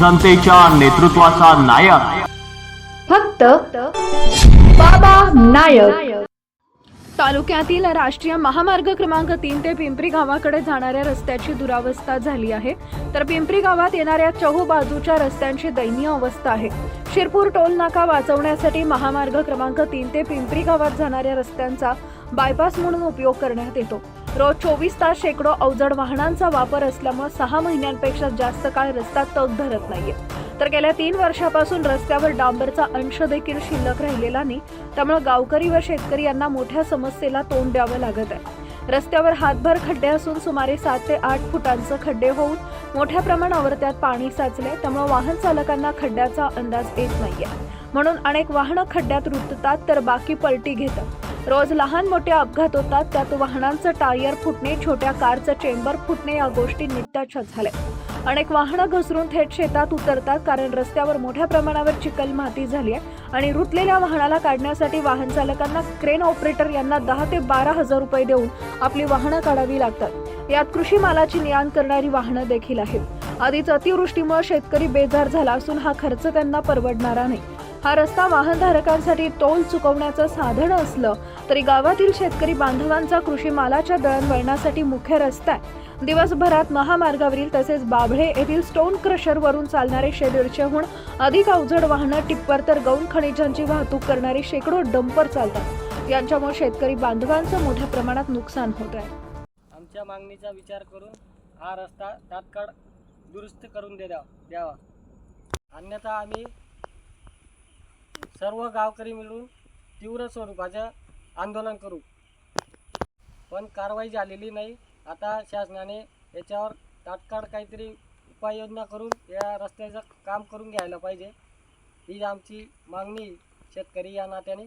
जनतेच्या नेतृत्वाचा नायक. फक्त बाबा नायक. तालुक्यातील राष्ट्रीय महामार्ग क्रमांक तीन ते पिंपरी गावाकडे जाणाऱ्या रस्त्याची दुरावस्था झाली आहे. तर पिंपरी गावात येणाऱ्या चहू बाजूच्या रस्त्यांची दयनीय अवस्था आहे. शिरपूर टोल नाका वाचवण्यासाठी महामार्ग क्रमांक तीन ते पिंपरी गावात जाणाऱ्या रस्त्यांचा बायपास म्हणून उपयोग करण्यात येतो. रोज चोवीस तास शेकडो अवजड वाहनांचा वापर असल्यामुळे सहा महिन्यांपेक्षा जास्त काळ रस्ता तग धरत नाहीये. तर गेल्या तीन वर्षापासून रस्त्यावर डांबरचा अंश देखील शिल्लक राहिलेला नाही. त्यामुळे गावकरी व शेतकरी यांना मोठ्या समस्येला तोंड द्यावं लागत आहे. रस्त्यावर हातभर खड्डे असून सुमारे सात ते आठ फुटांचं खड्डे होऊन मोठ्या प्रमाणावर त्यात पाणी साचले त्यामुळे वाहन चालकांना खड्ड्याचा अंदाज येत नाहीये. म्हणून अनेक वाहनं खड्ड्यात रुततात तर बाकी पलटी घेतात. रोज लहान मोठे अपघात होतात त्यात वाहनांचं टायर फुटणे छोट्या कारचं चेंबर फुटणे या गोष्टी नित्याच्या झाल्या. अनेक वाहनं घसरून थेट शेतात उतरतात कारण रस्त्यावर मोठ्या प्रमाणावर चिखल माती झाली आहे आणि रुतलेल्या वाहनाला काढण्यासाठी वाहन चालकांना क्रेन ऑपरेटर यांना दहा ते बारा हजार रुपये देऊन आपली वाहनं काढावी लागतात. यात कृषी मालाची ने करणारी वाहनं देखील आहेत. आधीच अतिवृष्टीमुळे शेतकरी बेजार झाला असून हा खर्च त्यांना परवडणारा नाही. हा रस्ता वाहनधारकांसाठी टोल चुकवण्याचं साधन असलं तरी गावातील शेतकरी बांधवांचा कृषी मालाच्या दळणवळणासाठी मुख्य रस्ता आहे. दिवसभरात महामार्गावरील तसेच बाभळे येथील स्टोन क्रशरवरून चालणारे शेदीडशेहून अधिक अवजड वाहनं टिप्पर तर गौण खनिजांची वाहतूक करणारे शेकडो डंपर चालतात. यांच्यामुळे शेतकरी बांधवांचं मोठ्या प्रमाणात नुकसान होत आहे. आमच्या मागणीचा विचार करून हा रस्ता तात्काळ दुरुस्त करून दे द्या द्यावा. अन्यथा आम्ही सर्व गावकरी मिळून तीव्र स्वरूपाचं आंदोलन करू. पण कारवाई झालेली नाही. आता शासनाने याच्यावर तात्काळ काहीतरी उपाययोजना करून या रस्त्याचं काम करून घ्यायला पाहिजे. ही आमची मागणी शेतकरी या नात्याने.